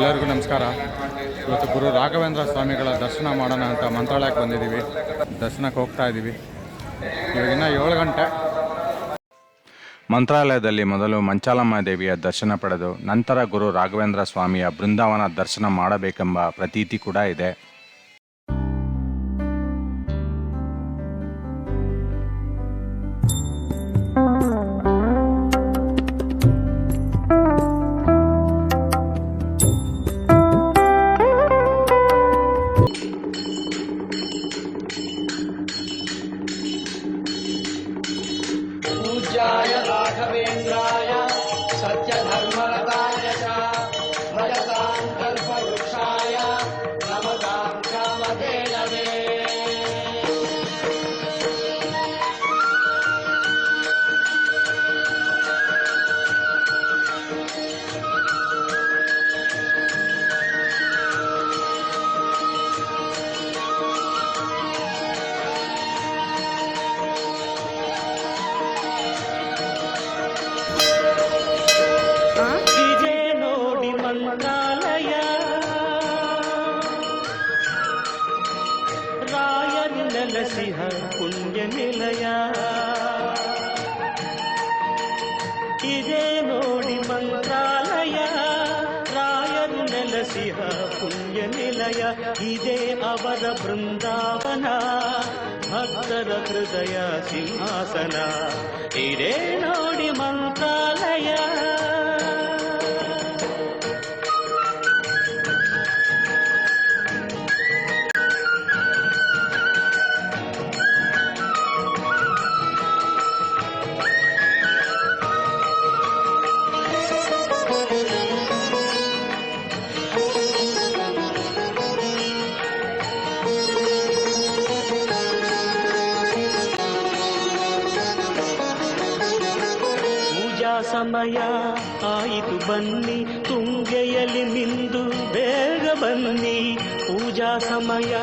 ಎಲ್ಲರಿಗೂ ನಮಸ್ಕಾರ. ಇವತ್ತು ಗುರು ರಾಘವೇಂದ್ರ ಸ್ವಾಮಿಗಳ ದರ್ಶನ ಮಾಡೋಣ ಅಂತ ಮಂತ್ರಾಲಯಕ್ಕೆ ಬಂದಿದ್ದೀವಿ. ದರ್ಶನಕ್ಕೆ ಹೋಗ್ತಾ ಇದ್ದೀವಿ. ಇವಾಗಿನ್ನ ಏಳು ಗಂಟೆ. ಮಂತ್ರಾಲಯದಲ್ಲಿ ಮೊದಲು ಮಂಚಾಲಮ್ಮ ದೇವಿಯ ದರ್ಶನ ಪಡೆದು ನಂತರ ಗುರು ರಾಘವೇಂದ್ರ ಸ್ವಾಮಿಯ ಬೃಂದಾವನ ದರ್ಶನ ಮಾಡಬೇಕೆಂಬ ಪ್ರತೀತಿ ಕೂಡ ಇದೆ. पूज्याय राघवेन्द्राय ರಾಯರು ನೆಲಸಿಹ ಪುಣ್ಯ ನಿಲಯ ಇದೇ ನೋಡಿ ಮಂತ್ರಾಲಯ ರಾಯರು ನೆಲಸಿಹ ಪುಣ್ಯ ನಿಲಯ ಇದೇ ಅವರ ಬೃಂದಾವನ ಭಕ್ತರ ಹೃದಯ ಸಿಂಹಾಸನ ಸಮಯ ಆಯಿತು ಬನ್ನಿ, ತುಂಗೆಯಲ್ಲಿ ನಿಂದು ಬೇಗ ಬನ್ನಿ. ಪೂಜಾ ಸಮಯ,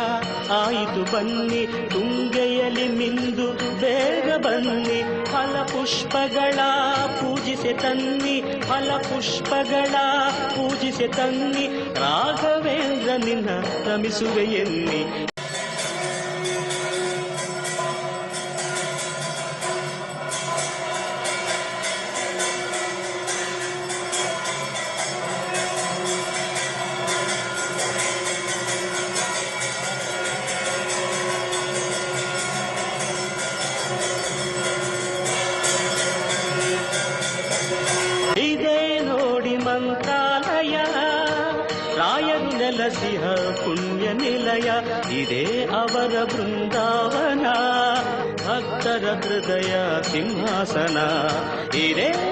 ಆಯಿತು ಬನ್ನಿ, ತುಂಗೆಯಲ್ಲಿ ಮಿಂದು ಬೇಗ ಬನ್ನಿ. ಫಲ ಪುಷ್ಪಗಳ ಪೂಜಿಸೆ ತನ್ನಿ ಫಲ ಪುಷ್ಪಗಳ ಪೂಜಿಸೆ ತನ್ನಿ. ರಾಘವೇಂದ್ರ ನಿನ್ನ ರಮಿಸುವೆ ಎನ್ನಿ. ಇದೇ ಅವರ ಬೃಂದಾವನ ಭಕ್ತರ ಹೃದಯ ಸಿಂಹಾಸನ. ಇದೇ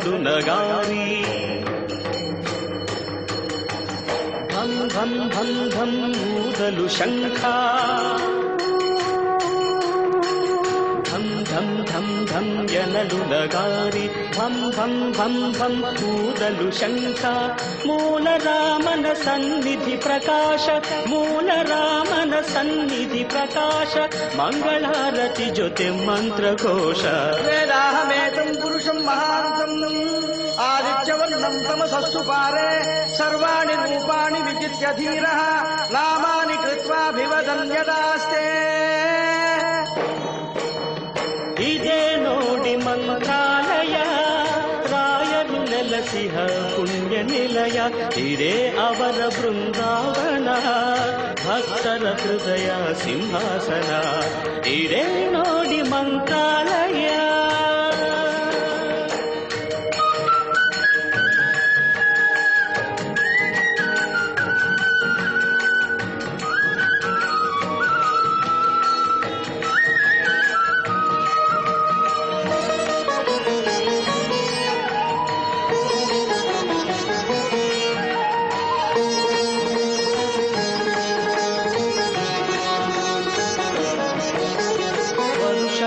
నడునగారి భం భం భం భం ఊదలు శంఖ. ధం ధం ధం ధం ఎనలు నగారి భం భం భం భం ఊదలు శంఖ. మూల రామన సన్నిధి ప్రకాశ. మూల రామನ సన్నిధి ప్రకాಶ మంಗಳారತಿ ಜೊತೆ ಮಂತ್ರಘೋಷ ರಾಮೇ ജ്യോതിഷം മഹാന്തം ആദിത്യവർണം തമസസ്തു പാരേ സർവാണി രൂപാണി വിജിത്യധീര നാമാനി കൃത്വാഭിവദന്യതാസ്തേ ಇದೇ ನೋಡಿ ಮಂತ್ರಾಲಯ ರಾಯರು ನೆಲಸಿಹ ಪುಣ್ಯ ನಿಲಯ ಇದೇ ಅವರ ಬೃಂದಾವನ ಭಕ್ತರ ಹೃದಯ ಸಿಂಹಾಸನ ಇದೇ ನೋಡಿ ಮಂತ್ರಾಲಯ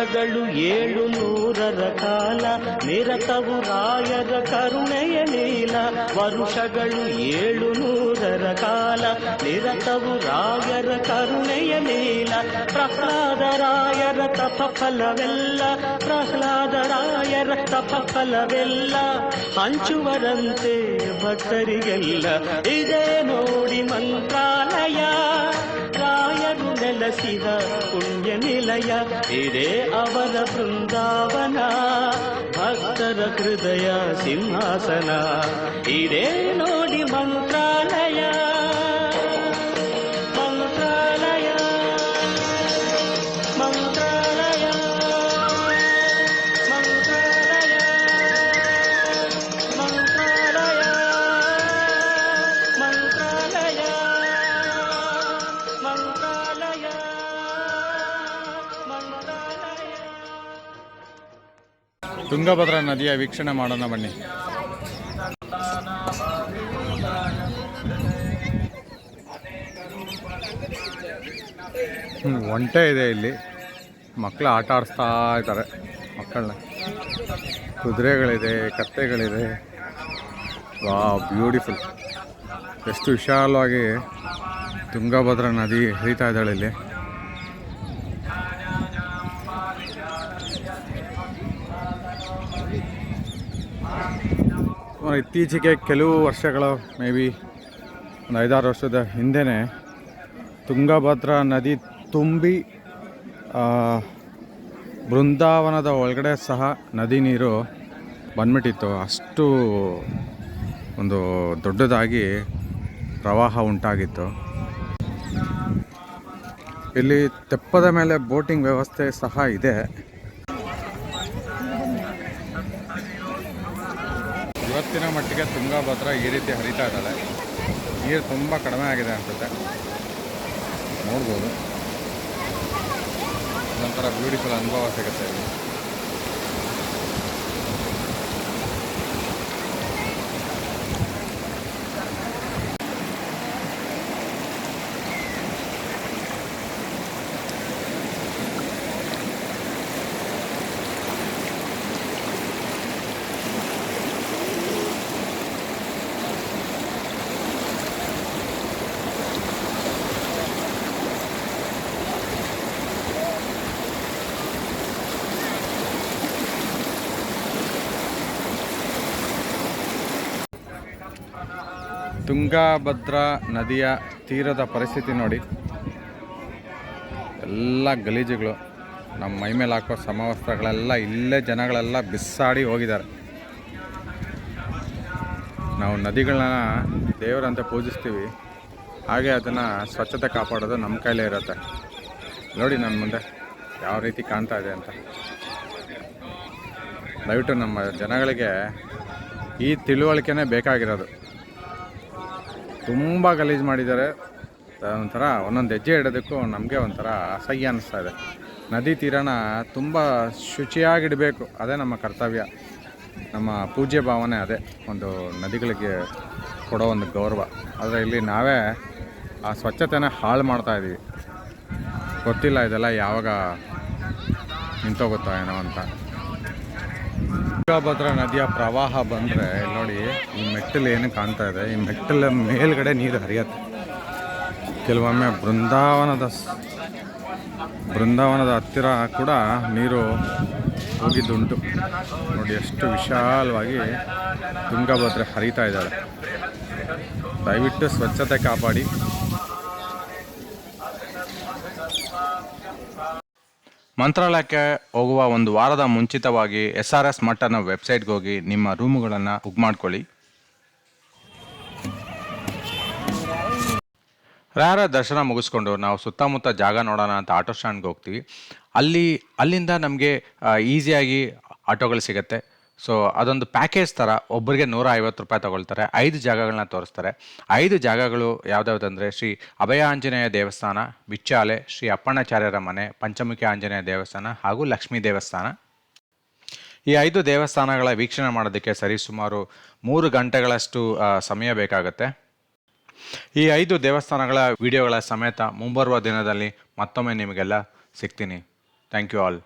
ಏಳು ನೂರರ ಕಾಲ, ನಿರತವು ರಾಯರ ಕರುಣೆಯ ನೀಲ ವರುಷಗಳು ಏಳು ನೂರರ ಕಾಲ, ನಿರತವು ರಾಯರ ಕರುಣೆಯ ನೀಲ ಪ್ರಹ್ಲಾದ ರಾಯರ ತಪ ಫಲವೆಲ್ಲ ಪ್ರಹ್ಲಾದ ರಾಯರ ತಪ ಫಲವೆಲ್ಲ ಹಂಚುವರಂತೆ ಭಕ್ತರಿಗೆಲ್ಲ, ಇದೇ ನೋಡಿ ಮಂತ್ರಾಲಯ. ನೆಲೆಸಿದ ಪುಣ್ಯ ನಿಲಯ ಇದೇ ಅವರ ಬೃಂದಾವನ. ಭಕ್ತರ ಹೃದಯ ಸಿಂಹಾಸನ. ಇದೇ ನೋಡಿ ಮಂತ್ರಾಲಯ ತುಂಗಭದ್ರಾ ನದಿಯ ವೀಕ್ಷಣೆ ಮಾಡೋಣ ಬನ್ನಿ. ಒಂಟೆ ಇದೆ ಇಲ್ಲಿ. ಮಕ್ಕಳು ಆಟ ಆಡಿಸ್ತಾ ಇದ್ದಾರೆ ಮಕ್ಕಳನ್ನ. ಕುದುರೆಗಳಿದೆ, ಕತ್ತೆಗಳಿದೆ. ವಾ, ಬ್ಯೂಟಿಫುಲ್. ಎಷ್ಟು ವಿಶಾಲವಾಗಿ ತುಂಗಭದ್ರಾ ನದಿ ಹರಿತಾ ಇದ್ದಾಳೆ ಇಲ್ಲಿ. ಸುಮಾರು ಇತ್ತೀಚೆಗೆ ಕೆಲವು ವರ್ಷಗಳ, ಮೇ ಬಿ ಒಂದು ಐದಾರು ವರ್ಷದ ಹಿಂದೆಯೇ ತುಂಗಭದ್ರಾ ನದಿ ತುಂಬಿ ಬೃಂದಾವನದ ಒಳಗಡೆ ಸಹ ನದಿ ನೀರು ಬಂದ್ಬಿಟ್ಟಿತ್ತು. ಅಷ್ಟು ಒಂದು ದೊಡ್ಡದಾಗಿ ಪ್ರವಾಹ ಉಂಟಾಗಿತ್ತು. ಇಲ್ಲಿ ತೆಪ್ಪದ ಮೇಲೆ ಬೋಟಿಂಗ್ ವ್ಯವಸ್ಥೆ ಸಹ ಇದೆ. ಇವತ್ತಿನ ಮಟ್ಟಿಗೆ ತುಂಗಭದ್ರಾ ಈ ರೀತಿ ಹರಿತಾ ಇದ್ದಾಳೆ. ನೀರು ತುಂಬ ಕಡಿಮೆ ಆಗಿದೆ ಅನ್ಸುತ್ತೆ. ನೋಡ್ಬೋದು. ಒಂಥರ ಬ್ಯೂಟಿಫುಲ್ ಅನುಭವ ಸಿಗುತ್ತೆ ಇಲ್ಲಿ. ತುಂಗಭದ್ರಾ ನದಿಯ ತೀರದ ಪರಿಸ್ಥಿತಿ ನೋಡಿ. ಎಲ್ಲ ಗಲೀಜುಗಳು ನಮ್ಮ ಮೈ ಮೇಲೆ ಹಾಕೋ ಸಮವಸ್ತ್ರಗಳೆಲ್ಲ, ಇಲ್ಲೇ ಜನಗಳೆಲ್ಲ ಬಿಸಾಡಿ ಹೋಗಿದ್ದಾರೆ. ನಾವು ನದಿಗಳನ್ನ ದೇವರಂತ ಪೂಜಿಸ್ತೀವಿ. ಹಾಗೆ ಅದನ್ನು ಸ್ವಚ್ಛತೆ ಕಾಪಾಡೋದು ನಮ್ಮ ಕೈಲೇ ಇರುತ್ತೆ. ನೋಡಿ ನನ್ನ ಮುಂದೆ ಯಾವ ರೀತಿ ಕಾಣ್ತಾ ಇದೆ ಅಂತ. ದಯವಿಟ್ಟು ನಮ್ಮ ಜನಗಳಿಗೆ ಈ ತಿಳುವಳಿಕೆನೇ ಬೇಕಾಗಿರೋದು. ತುಂಬ ಗಲೀಜು ಮಾಡಿದ್ದಾರೆ. ಒಂಥರ ಒಂದೊಂದು ಹೆಜ್ಜೆ ಇಡೋದಕ್ಕೂ ನಮಗೆ ಒಂಥರ ಅಸಹ್ಯ ಅನ್ನಿಸ್ತಾ ಇದೆ. ನದಿ ತೀರನ ತುಂಬ ಶುಚಿಯಾಗಿಡಬೇಕು. ಅದೇ ನಮ್ಮ ಕರ್ತವ್ಯ. ನಮ್ಮ ಪೂಜ್ಯ ಭಾವನೆ ಅದೇ. ಒಂದು ನದಿಗಳಿಗೆ ಕೊಡೋ ಒಂದು ಗೌರವ. ಆದರೆ ಇಲ್ಲಿ ನಾವೇ ಆ ಸ್ವಚ್ಛತೆನ ಹಾಳು ಮಾಡ್ತಾ ಇದ್ದೀವಿ ಗೊತ್ತಿಲ್ಲ ಇದೆಲ್ಲ ಯಾವಾಗ ನಿಂತೋಗುತ್ತೋ ಏನೋ ಅಂತ. ತುಂಗಭದ್ರಾ ನದಿಯ ಪ್ರವಾಹ ಬಂದರೆ, ನೋಡಿ, ಈ ಮೆಟ್ಟಲು ಏನು ಕಾಣ್ತಾ ಇದೆ. ಈ ಮೆಟ್ಟಲ ಮೇಲ್ಗಡೆ ನೀರು ಹರಿಯತ್ತೆ. ಕೆಲವೊಮ್ಮೆ ಬೃಂದಾವನದ ಬೃಂದಾವನದ ಹತ್ತಿರ ಕೂಡ ನೀರು ಹೋಗಿದ್ದುಂಟು. ನೋಡಿ, ಎಷ್ಟು ವಿಶಾಲವಾಗಿ ತುಂಗಭದ್ರೆ ಹರಿತಾ ಇದ್ದಾಳೆ. ದಯವಿಟ್ಟು ಸ್ವಚ್ಛತೆ ಕಾಪಾಡಿ. ಮಂತ್ರಾಲಯಕ್ಕೆ ಹೋಗುವ ಒಂದು ವಾರದ ಮುಂಚಿತವಾಗಿ ಎಸ್ ಆರ್ ಎಸ್ ಮಟ್ಟನ ವೆಬ್ಸೈಟ್ಗೆ ಹೋಗಿ ನಿಮ್ಮ ರೂಮುಗಳನ್ನು ಬುಕ್ ಮಾಡ್ಕೊಳ್ಳಿ. ರಾರ ದರ್ಶನ ಮುಗಿಸ್ಕೊಂಡು ನಾವು ಸುತ್ತಮುತ್ತ ಜಾಗ ನೋಡೋಣ ಅಂತ ಆಟೋ ಸ್ಟ್ಯಾಂಡ್ಗೆ ಹೋಗ್ತೀವಿ. ಅಲ್ಲಿ ಅಲ್ಲಿಂದ ನಮಗೆ ಈಸಿಯಾಗಿ ಆಟೋಗಳು ಸಿಗುತ್ತೆ. ಸೊ ಅದೊಂದು ಪ್ಯಾಕೇಜ್ ಥರ ಒಬ್ಬರಿಗೆ ನೂರ ಐವತ್ತು ರೂಪಾಯಿ ತಗೊಳ್ತಾರೆ. ಐದು ಜಾಗಗಳನ್ನ ತೋರಿಸ್ತಾರೆ. ಐದು ಜಾಗಗಳು ಯಾವ್ದಾವ್ದಂದರೆ ಶ್ರೀ ಅಭಯ ಆಂಜನೇಯ ದೇವಸ್ಥಾನ ಬಿಚ್ಚಾಲೆ ಶ್ರೀ ಅಪ್ಪಣ್ಣಾಚಾರ್ಯರ ಮನೆ, ಪಂಚಮುಖಿ ಆಂಜನೇಯ ದೇವಸ್ಥಾನ ಹಾಗೂ ಲಕ್ಷ್ಮೀ ದೇವಸ್ಥಾನ. ಈ ಐದು ದೇವಸ್ಥಾನಗಳ ವೀಕ್ಷಣೆ ಮಾಡೋದಕ್ಕೆ ಸರಿಸುಮಾರು ಮೂರು ಗಂಟೆಗಳಷ್ಟು ಸಮಯ ಬೇಕಾಗುತ್ತೆ. ಈ ಐದು ದೇವಸ್ಥಾನಗಳ ವಿಡಿಯೋಗಳ ಸಮೇತ ಮುಂಬರುವ ದಿನದಲ್ಲಿ ಮತ್ತೊಮ್ಮೆ ನಿಮಗೆಲ್ಲ ಸಿಗ್ತೀನಿ. Thank you all